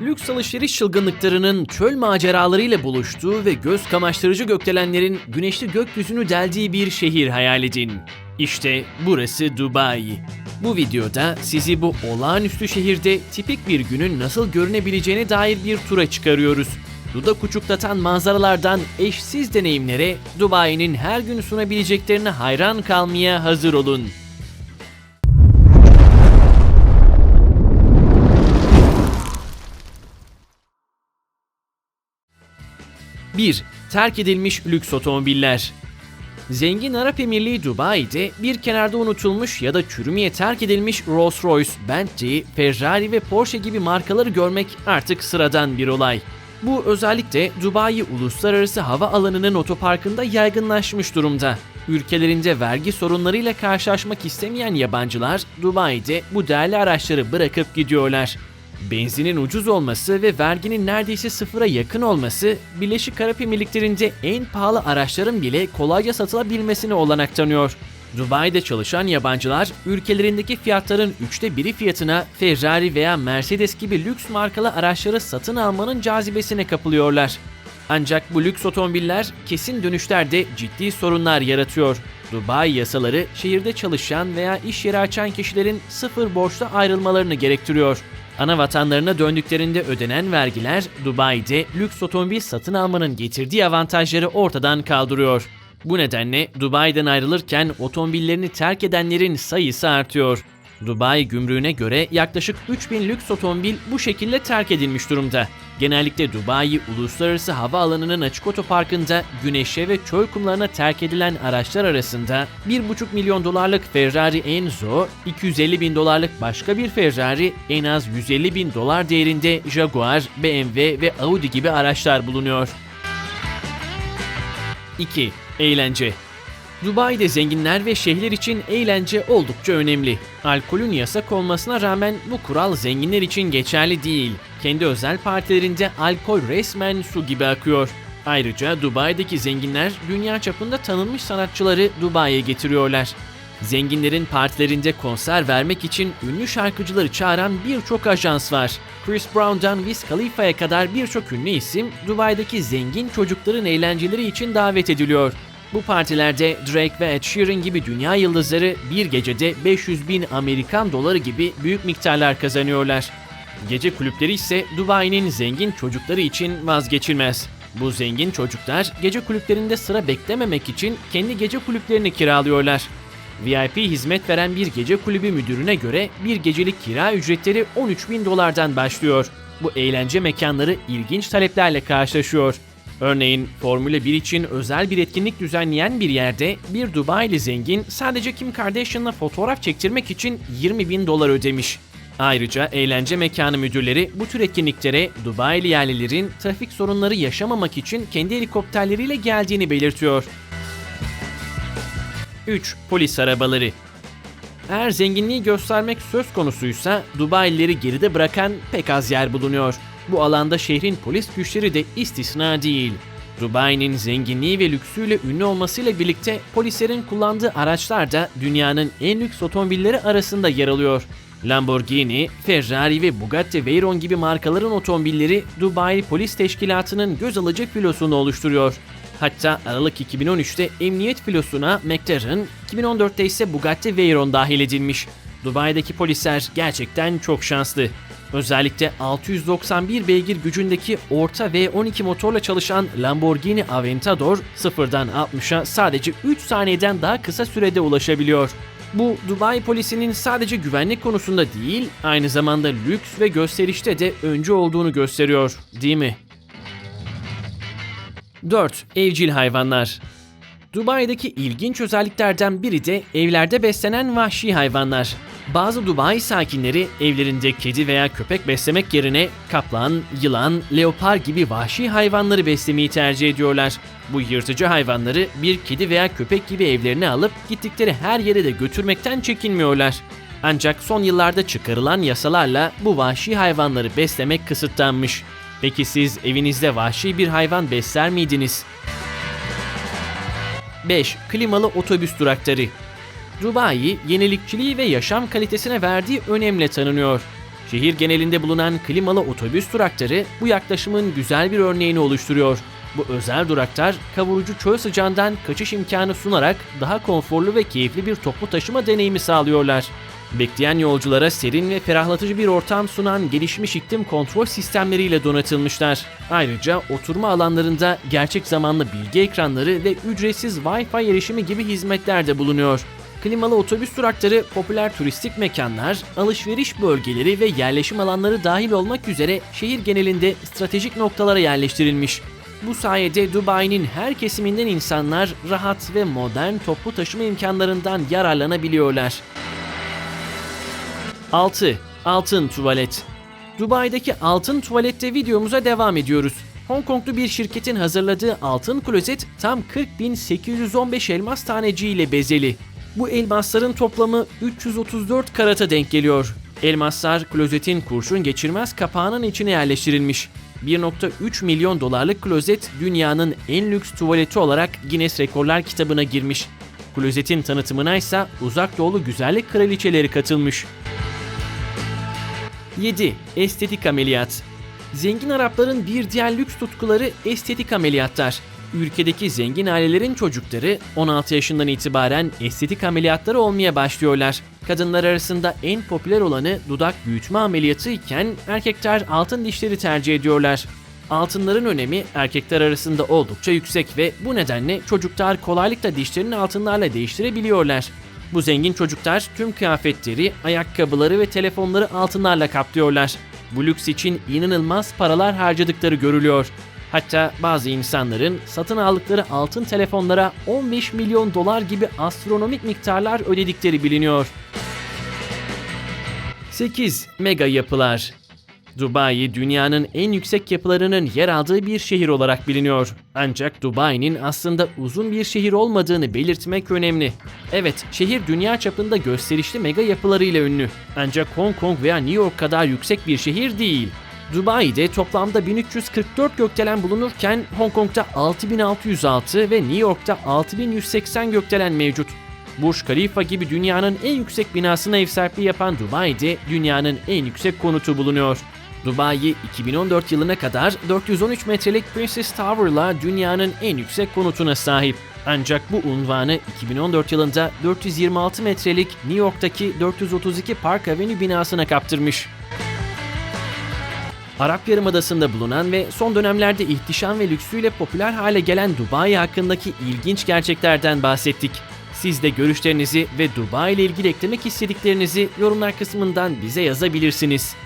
lüks alışveriş çılgınlıklarının çöl maceralarıyla buluştuğu ve göz kamaştırıcı gökdelenlerin güneşli gökyüzünü deldiği bir şehir hayal edin. İşte burası Dubai. Bu videoda sizi bu olağanüstü şehirde tipik bir günün nasıl görünebileceğine dair bir tura çıkarıyoruz. Dudak uçuklatan manzaralardan eşsiz deneyimlere Dubai'nin her gün sunabileceklerine hayran kalmaya hazır olun. 1. Terk edilmiş lüks otomobiller. Zengin Arap Emirliği Dubai'de bir kenarda unutulmuş ya da çürümeye terk edilmiş Rolls-Royce, Bentley, Ferrari ve Porsche gibi markaları görmek artık sıradan bir olay. Bu özellikle Dubai Uluslararası Hava Alanı'nın otoparkında yaygınlaşmış durumda. Ülkelerinde vergi sorunlarıyla karşılaşmak istemeyen yabancılar Dubai'de bu değerli araçları bırakıp gidiyorlar. Benzinin ucuz olması ve verginin neredeyse sıfıra yakın olması, Birleşik Arap Emirlikleri'nde en pahalı araçların bile kolayca satılabilmesine olanak tanıyor. Dubai'de çalışan yabancılar ülkelerindeki fiyatların üçte biri fiyatına Ferrari veya Mercedes gibi lüks markalı araçları satın almanın cazibesine kapılıyorlar. Ancak bu lüks otomobiller kesin dönüşlerde ciddi sorunlar yaratıyor. Dubai yasaları şehirde çalışan veya iş yeri açan kişilerin sıfır borçla ayrılmalarını gerektiriyor. Ana vatanlarına döndüklerinde ödenen vergiler Dubai'de lüks otomobil satın almanın getirdiği avantajları ortadan kaldırıyor. Bu nedenle Dubai'den ayrılırken otomobillerini terk edenlerin sayısı artıyor. Dubai gümrüğüne göre yaklaşık 3000 lüks otomobil bu şekilde terk edilmiş durumda. Genellikle Dubai Uluslararası Havaalanı'nın açık otoparkında güneşe ve çöl kumlarına terk edilen araçlar arasında 1,5 milyon dolarlık Ferrari Enzo, 250 bin dolarlık başka bir Ferrari, en az 150 bin dolar değerinde Jaguar, BMW ve Audi gibi araçlar bulunuyor. 2. Eğlence Dubai'de zenginler ve şehirler için eğlence oldukça önemli. Alkolün yasak olmasına rağmen bu kural zenginler için geçerli değil. Kendi özel partilerinde alkol resmen su gibi akıyor. Ayrıca Dubai'deki zenginler dünya çapında tanınmış sanatçıları Dubai'ye getiriyorlar. Zenginlerin partilerinde konser vermek için ünlü şarkıcıları çağıran birçok ajans var. Chris Brown'dan Wiz Khalifa'ya kadar birçok ünlü isim Dubai'deki zengin çocukların eğlenceleri için davet ediliyor. Bu partilerde Drake ve Ed Sheeran gibi dünya yıldızları bir gecede 500 bin Amerikan doları gibi büyük miktarlar kazanıyorlar. Gece kulüpleri ise Dubai'nin zengin çocukları için vazgeçilmez. Bu zengin çocuklar gece kulüplerinde sıra beklememek için kendi gece kulüplerini kiralıyorlar. VIP hizmet veren bir gece kulübü müdürüne göre bir gecelik kira ücretleri 13 bin dolardan başlıyor. Bu eğlence mekanları ilginç taleplerle karşılaşıyor. Örneğin Formula 1 için özel bir etkinlik düzenleyen bir yerde bir Dubai'li zengin sadece Kim Kardashian'la fotoğraf çektirmek için 20 bin dolar ödemiş. Ayrıca eğlence mekanı müdürleri bu tür etkinliklere Dubai'li yerlilerin trafik sorunları yaşamamak için kendi helikopterleriyle geldiğini belirtiyor. 3. Polis arabaları eğer zenginliği göstermek söz konusuysa Dubai'lileri geride bırakan pek az yer bulunuyor. Bu alanda şehrin polis güçleri de istisna değil. Dubai'nin zenginliği ve lüksüyle ünlü olmasıyla birlikte polislerin kullandığı araçlar da dünyanın en lüks otomobilleri arasında yer alıyor. Lamborghini, Ferrari ve Bugatti Veyron gibi markaların otomobilleri Dubai Polis Teşkilatı'nın göz alıcı filosunu oluşturuyor. Hatta Aralık 2013'te emniyet filosuna McLaren, 2014'te ise Bugatti Veyron dahil edilmiş. Dubai'deki polisler gerçekten çok şanslı. Özellikle 691 beygir gücündeki orta V12 motorla çalışan Lamborghini Aventador sıfırdan 60'a sadece 3 saniyeden daha kısa sürede ulaşabiliyor. Bu Dubai polisinin sadece güvenlik konusunda değil, aynı zamanda lüks ve gösterişte de öncü olduğunu gösteriyor, değil mi? 4. Evcil hayvanlar Dubai'deki ilginç özelliklerden biri de evlerde beslenen vahşi hayvanlar. Bazı Dubai sakinleri evlerinde kedi veya köpek beslemek yerine kaplan, yılan, leopar gibi vahşi hayvanları beslemeyi tercih ediyorlar. Bu yırtıcı hayvanları bir kedi veya köpek gibi evlerine alıp gittikleri her yere de götürmekten çekinmiyorlar. Ancak son yıllarda çıkarılan yasalarla bu vahşi hayvanları beslemek kısıtlanmış. Peki siz evinizde vahşi bir hayvan besler miydiniz? 5. Klimalı otobüs durakları Dubai, yenilikçiliği ve yaşam kalitesine verdiği önemle tanınıyor. Şehir genelinde bulunan klimalı otobüs durakları bu yaklaşımın güzel bir örneğini oluşturuyor. Bu özel duraklar kavurucu çöl sıcağından kaçış imkanı sunarak daha konforlu ve keyifli bir toplu taşıma deneyimi sağlıyorlar. Bekleyen yolculara serin ve ferahlatıcı bir ortam sunan gelişmiş iklim kontrol sistemleriyle donatılmışlar. Ayrıca oturma alanlarında gerçek zamanlı bilgi ekranları ve ücretsiz Wi-Fi erişimi gibi hizmetler de bulunuyor. Klimalı otobüs durakları popüler turistik mekanlar, alışveriş bölgeleri ve yerleşim alanları dahil olmak üzere şehir genelinde stratejik noktalara yerleştirilmiş. Bu sayede Dubai'nin her kesiminden insanlar rahat ve modern toplu taşıma imkanlarından yararlanabiliyorlar. 6. Altın Tuvalet Dubai'deki altın tuvalette videomuza devam ediyoruz. Hong Konglu bir şirketin hazırladığı altın klozet tam 40.815 elmas taneciğiyle bezeli. Bu elmasların toplamı 334 karata denk geliyor. Elmaslar klozetin kurşun geçirmez kapağının içine yerleştirilmiş. 1.3 milyon dolarlık klozet dünyanın en lüks tuvaleti olarak Guinness Rekorlar kitabına girmiş. Klozetin tanıtımına ise uzak doğulu güzellik kraliçeleri katılmış. 7. Estetik ameliyat Zengin Arapların bir diğer lüks tutkuları estetik ameliyatlar. Ülkedeki zengin ailelerin çocukları 16 yaşından itibaren estetik ameliyatları olmaya başlıyorlar. Kadınlar arasında en popüler olanı dudak büyütme ameliyatı iken erkekler altın dişleri tercih ediyorlar. Altınların önemi erkekler arasında oldukça yüksek ve bu nedenle çocuklar kolaylıkla dişlerini altınlarla değiştirebiliyorlar. Bu zengin çocuklar tüm kıyafetleri, ayakkabıları ve telefonları altınlarla kaplıyorlar. Bu lüks için inanılmaz paralar harcadıkları görülüyor. Hatta bazı insanların satın aldıkları altın telefonlara 15 milyon dolar gibi astronomik miktarlar ödedikleri biliniyor. 8. Mega yapılar Dubai dünyanın en yüksek yapılarının yer aldığı bir şehir olarak biliniyor. Ancak Dubai'nin aslında uzun bir şehir olmadığını belirtmek önemli. Evet, şehir dünya çapında gösterişli mega yapılarıyla ünlü. Ancak Hong Kong veya New York kadar yüksek bir şehir değil. Dubai'de toplamda 1344 gökdelen bulunurken Hong Kong'da 6606 ve New York'ta 6180 gökdelen mevcut. Burj Khalifa gibi dünyanın en yüksek binasına ev sahipliği yapan Dubai'de dünyanın en yüksek konutu bulunuyor. Dubai 2014 yılına kadar 413 metrelik Princess Tower'la dünyanın en yüksek konutuna sahip. Ancak bu unvanı 2014 yılında 426 metrelik New York'taki 432 Park Avenue binasına kaptırmış. Arap Yarımadası'nda bulunan ve son dönemlerde ihtişam ve lüksüyle popüler hale gelen Dubai hakkındaki ilginç gerçeklerden bahsettik. Siz de görüşlerinizi ve Dubai ile ilgili eklemek istediklerinizi yorumlar kısmından bize yazabilirsiniz.